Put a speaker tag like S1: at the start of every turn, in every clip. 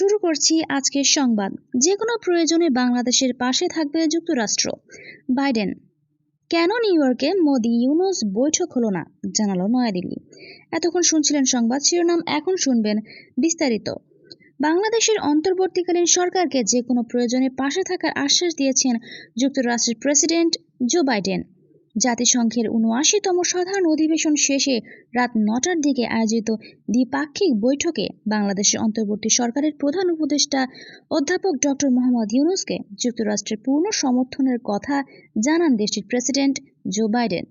S1: করছি আজকের সংবাদ। যে কোনো প্রয়োজনে বাংলাদেশের পাশে থাকবে যুক্তরাষ্ট্র। বাইডেন, কেন নিউ ইয়র্কে মোদি ইউনুস বৈঠক হলো না? জানালো নয়াদিল্লি। এতক্ষণ শুনছিলেন সংবাদ শিরোনাম, এখন শুনবেন বিস্তারিত। বাংলাদেশের অন্তর্বর্তীকালীন সরকারকে যে কোনো প্রয়োজনে পাশে থাকার আশ্বাস দিয়েছেন যুক্তরাষ্ট্রের প্রেসিডেন্ট জো বাইডেন। জাতিসংঘের উনআশিতম সাধারণ অধিবেশন শেষে রাত নটার দিকে আয়োজিত দ্বিপাক্ষিক বৈঠকে বাংলাদেশের অন্তর্বর্তী সরকারের প্রধান উপদেষ্টা অধ্যাপক ডক্টর মোহাম্মদ ইউনুসকে যুক্তরাষ্ট্রের পূর্ণ সমর্থনের কথা জানান দেশটির প্রেসিডেন্ট জো বাইডেন।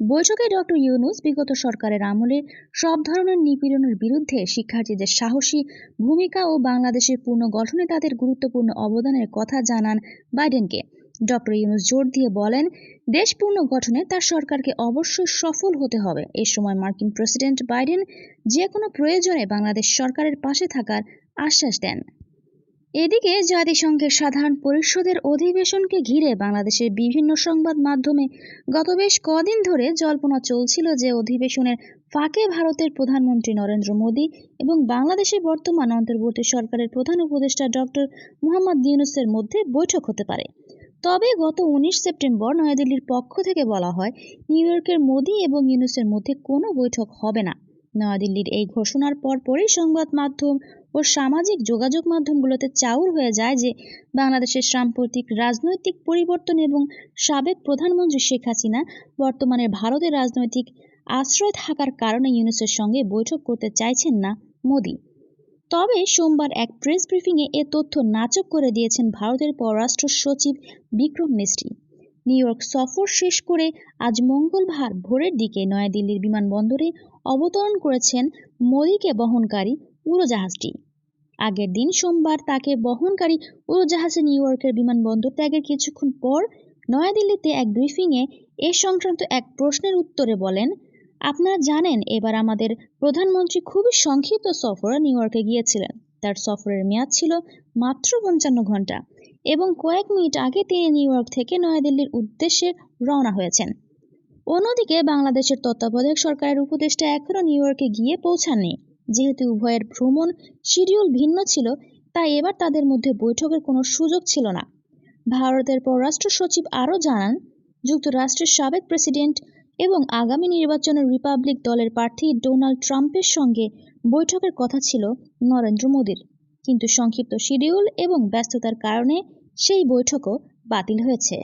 S1: বৈঠকে ডক্টর ইউনুস বিগত সরকারের আমলে সব ধরনের নিপীড়নের বিরুদ্ধে শিক্ষার্থীদের সাহসী ভূমিকা ও বাংলাদেশের পুনর্গঠনে তাদের গুরুত্বপূর্ণ অবদানের কথা জানান বাইডেনকে। ডক্টর ইউনুস জোর দিয়ে বলেন, দেশ পুনর্গঠনে তার সরকারকে অবশ্যই সফল হতে হবে। এ সময় মার্কিন প্রেসিডেন্ট বাইডেন যে কোনো প্রয়োজনে বাংলাদেশ সরকারের পাশে থাকার আশ্বাস দেন। এদিকে জাতিসংঘের সাধারণ পরিষদের অধিবেশনকে ঘিরে বাংলাদেশের বিভিন্ন সংবাদ মাধ্যমে গত বেশ কদিন ধরে জল্পনা চলছিল যে অধিবেশনের ফাঁকে ভারতের প্রধানমন্ত্রী নরেন্দ্র মোদী এবং বাংলাদেশের বর্তমান অন্তর্বর্তী সরকারের প্রধান উপদেষ্টা ডক্টর মোহাম্মদ ইউনুসের মধ্যে বৈঠক হতে পারে। তবে গত উনিশ সেপ্টেম্বর নয়াদিল্লির পক্ষ থেকে বলা হয়, নিউ ইয়র্কের মোদি এবং ইউনুসের মধ্যে কোনো বৈঠক হবে না। নয়াদিল্লির এই ঘোষণার পর পরপরই সংবাদ মাধ্যম ও সামাজিক যোগাযোগ মাধ্যমগুলোতে চাউর হয়ে যায় যে, বাংলাদেশের সাম্প্রতিক রাজনৈতিক পরিবর্তন এবং সাবেক প্রধানমন্ত্রী শেখ হাসিনা বর্তমানে ভারতের রাজনৈতিক আশ্রয় থাকার কারণে ইউনুসের সঙ্গে বৈঠক করতে চাইছেন না মোদি। তবে সোমবার এক প্রেস ব্রিফিংয়ে এ তথ্য নাচক করে দিয়েছেন ভারতের পররাষ্ট্র সচিব বিক্রম মিস্ত্রি। নিউ ইয়র্ক সফর শেষ করে আজ মঙ্গলবার ভোরের দিকে নয়াদিল্লির বিমানবন্দরে অবতরণ করেছেন মোদীকে বহনকারী উড়োজাহাজটি। আগের দিন সোমবার তাকে বহনকারী উড়োজাহাজে নিউ ইয়র্কের বিমানবন্দর ত্যাগের কিছুক্ষণ পর নয়াদিল্লিতে এক ব্রিফিংয়ে এ সংক্রান্ত এক প্রশ্নের উত্তরে বলেন আপনারা জানেন, এবার আমাদের প্রধানমন্ত্রী খুবই সংক্ষিপ্ত সফরে নিউ ইয়র্কে গিয়েছিলেন। তার সফরের মেয়াদ ছিল মাত্র পঞ্চান্ন ঘণ্টা এবং কয়েক মিনিট আগে তিনি নিউ ইয়র্ক থেকে নয়াদিল্লির উদ্দেশ্যে রওনা হয়েছেন। অন্যদিকে বাংলাদেশের তত্ত্বাবধায়ক সরকারের উপদেষ্টা এখনও নিউ ইয়র্কে গিয়ে পৌঁছাননি। যেহেতু উভয়ের ভ্রমণ শিডিউল ভিন্ন ছিল, তাই এবার তাদের মধ্যে বৈঠকের কোনো সুযোগ ছিল না। ভারতের পররাষ্ট্র সচিব আরও জানান, যুক্তরাষ্ট্রের সাবেক প্রেসিডেন্ট এবং আগামী নির্বাচনে রিপাবলিক দলের প্রার্থী ডোনাল্ড ট্রাম্পের সঙ্গে বৈঠকের কথা ছিল নরেন্দ্র মোদীর। কিন্তু সংক্ষিপ্ত শিডিউল এবং ব্যস্ততার কারণে সেই বৈঠকও বাতিল হয়েছে।